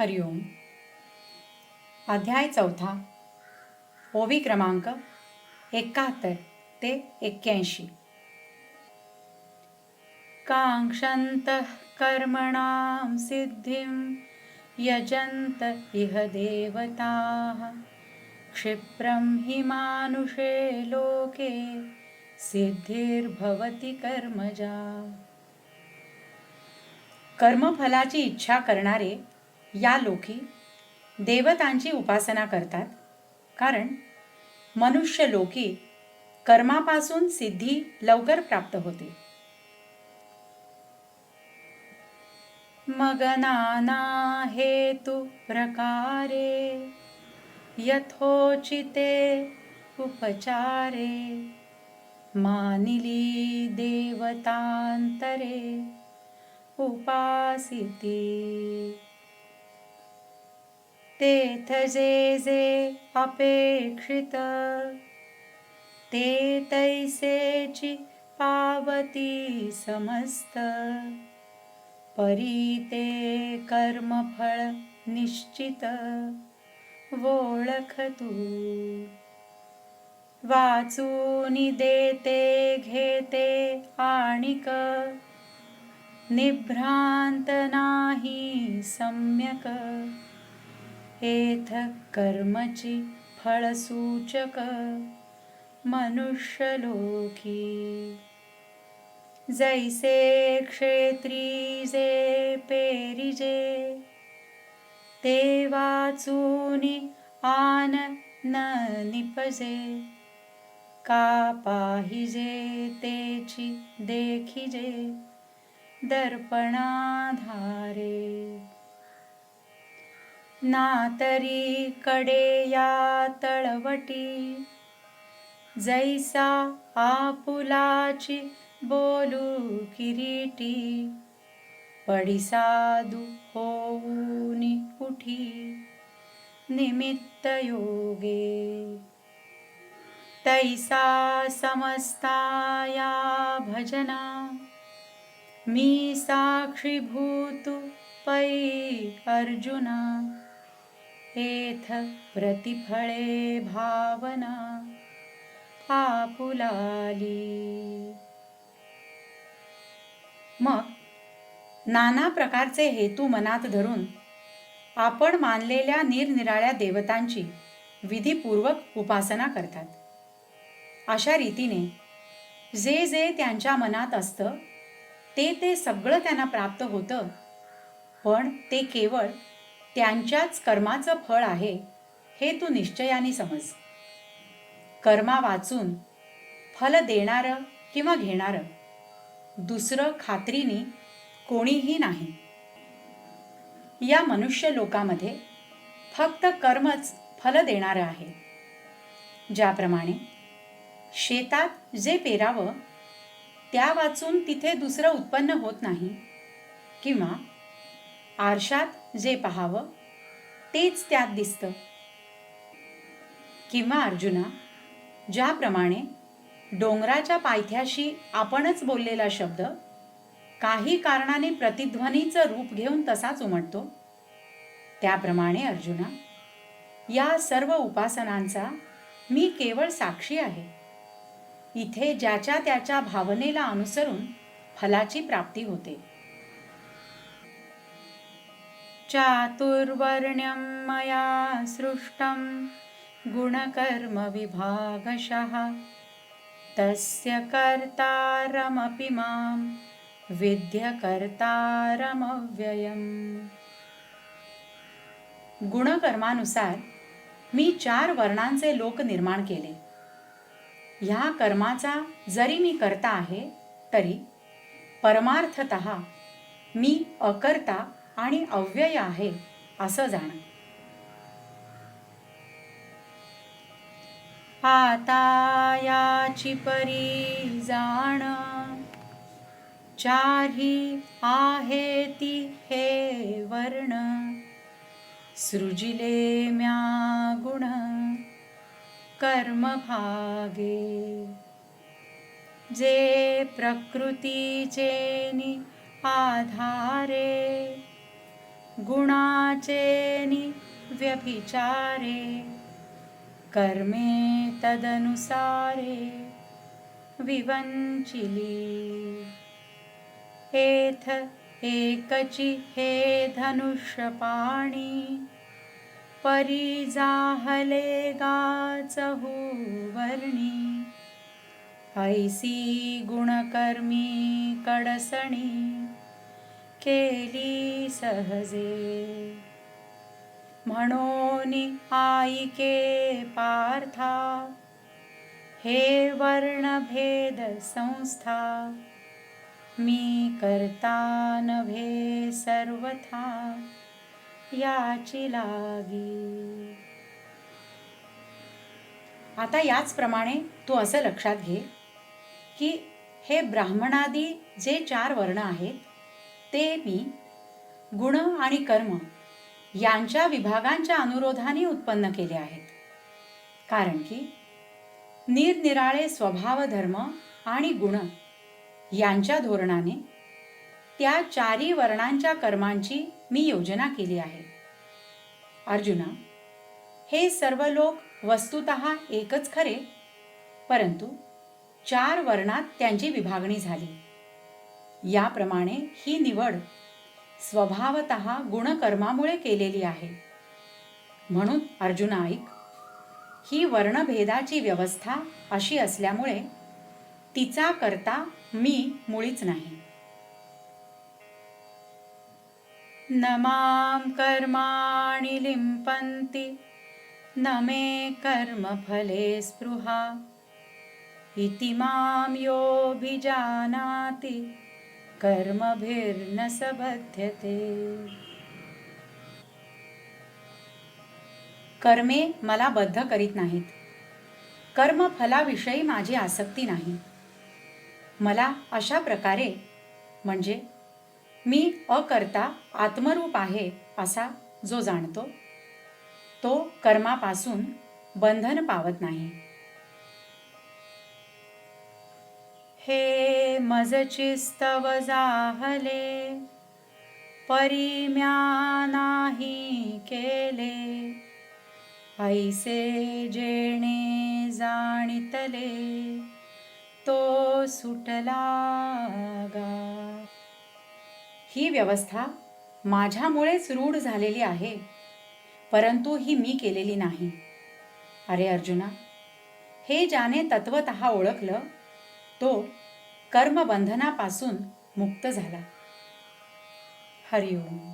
हरिओम अध्याय चौथा. ओवी क्रमांक एकाहत्तर ते एक्क्याऐंशी. कांक्षंत कर्मणां सिद्धिं यजन्त इह देवताः। क्षिप्रं हि मानुषे लोके सिद्धिर्भवती कर्मजा। कर्मफलाची इच्छा करणारे या लोकी देवतांची उपासना करतात. कारण मनुष्य लोकी कर्मापासून सिद्धी लवकर प्राप्त होते. मग नाना हेतु प्रकारे यथोचिते उपचारे मानिली देवतांतरे उपासिती तेथ जे जे अपेक्षित ते तैसेची पावती समस्त. परी ते कर्मफळ निश्चित ओळख तू. वाचून देते घेते आणिक निभ्रांत नाही सम्यक. एथ कर्मची फळसूचक मनुष्यलोकी. जैसे क्षेत्री जे पेरिजे ते वाचूनी आन न निपजे. का पाहिजे तेची देखिजे दर्पणाधारे. नातरी कडे या तळवटी. जैसा आपुलाची बोलू किरीटी पडिसादू होऊनी उठी. निमित्त योगे. तैसा समस्ताया भजना. मी साक्षीभूतु पै अर्जुना. एथ प्रतिफळे भावना आपुलाली. मग नाना प्रकारचे हेतू मनात धरून आपण मानलेल्या निरनिराळ्या देवतांची विधीपूर्वक उपासना करतात. अशा रीतीने जे जे त्यांच्या मनात असतं ते ते सगळं त्यांना प्राप्त होतं पण ते केवळ त्यांच्याच कर्माचं फळ आहे हे तू निश्चयाने समज. कर्मा वाचून फल देणारं किंवा घेणारं दुसरं खात्रीने कोणीही नाही. या मनुष्य लोकामध्ये फक्त कर्मच फल देणारं आहे. ज्याप्रमाणे शेतात जे पेरावं त्या वाचून तिथे दुसरं उत्पन्न होत नाही किंवा आरशात जे पहावं तेच त्यात दिसतं. किंवा अर्जुना ज्याप्रमाणे डोंगराच्या पायथ्याशी आपणच बोललेला शब्द काही कारणाने प्रतिध्वनीचं रूप घेऊन तसाच उमटतो त्याप्रमाणे अर्जुना या सर्व उपासनांचा मी केवळ साक्षी आहे. इथे ज्याच्या त्याच्या भावनेला अनुसरून फलाची प्राप्ती होते. चातुर्वर्ण्यं मया सृष्टं गुणकर्मविभागशः। तस्य कर्तारमपि मां विद्यकर्तारमव्ययम्। गुणकर्मानुसार मी चार वर्णांचे लोक निर्माण केले। ह्या कर्माचा जरी मी करता आहे तरी परमार्थत मी अकर्ता आणि अव्यय आहे असं जाण. आता याची परी जाण. चारही आहे ती हे वर्ण. सृजिले म्या गुण. कर्मभागे जे प्रकृतीचे नि आधारे. गुणाचे व्यभिचारे कर्मे तदनुसारे विवंचिली. एथ एकचि हे धनुष्यपाणी परी जाहले वर्णी ऐसी गुणकर्मी कडसणी केली सहजे. म्हणून आईके पार्था हे वर्णभेद संस्था मी करता नभे सर्वथा याची लागी. आता याचप्रमाणे तू असं लक्षात घे की हे ब्राह्मणादी जे चार वर्ण आहेत ते मी गुण आणि कर्म यांच्या विभागांच्या अनुरोधाने उत्पन्न केले आहेत. कारण की निरनिराळे स्वभाव धर्म आणि गुण यांच्या धोरणाने त्या चारी वर्णांच्या कर्मांची मी योजना केली आहे. अर्जुना हे सर्व लोक वस्तुत एकच खरे परंतु चार वर्णात त्यांची विभागणी झाली. याप्रमाणे ही निवड स्वभावत गुणकर्मामुळे केलेली आहे. म्हणून अर्जुन ऐक ही वर्णभेदाची व्यवस्था अशी असल्यामुळे तिचा करता मी मुळीच नाही. नमाम कर्माणि लिंपंती न मे कर्मफले स्पृहा इति मां योऽभिजानाति। कर्मभिर्न स कर्मे मला बद्ध करीत नाहीत. कर्मफलाविषयी माझी आसक्ती नाही. मला अशा प्रकारे म्हणजे मी अकर्ता आत्मरूप आहे असा जो जाणतो तो कर्मापासून बंधन पावत नाही. हे मजचिस्तव जाहले परिम्या नाही केले. ऐसे जेणे जाणितले तो सुटला गा. ही व्यवस्था माझ्यामुळेच रूढ झालेली आहे परंतु ही मी केलेली नाही. अरे अर्जुना हे ज्याने तत्वत ओळखलं तो कर्मबंधनापासून मुक्त झाला. हरिओम.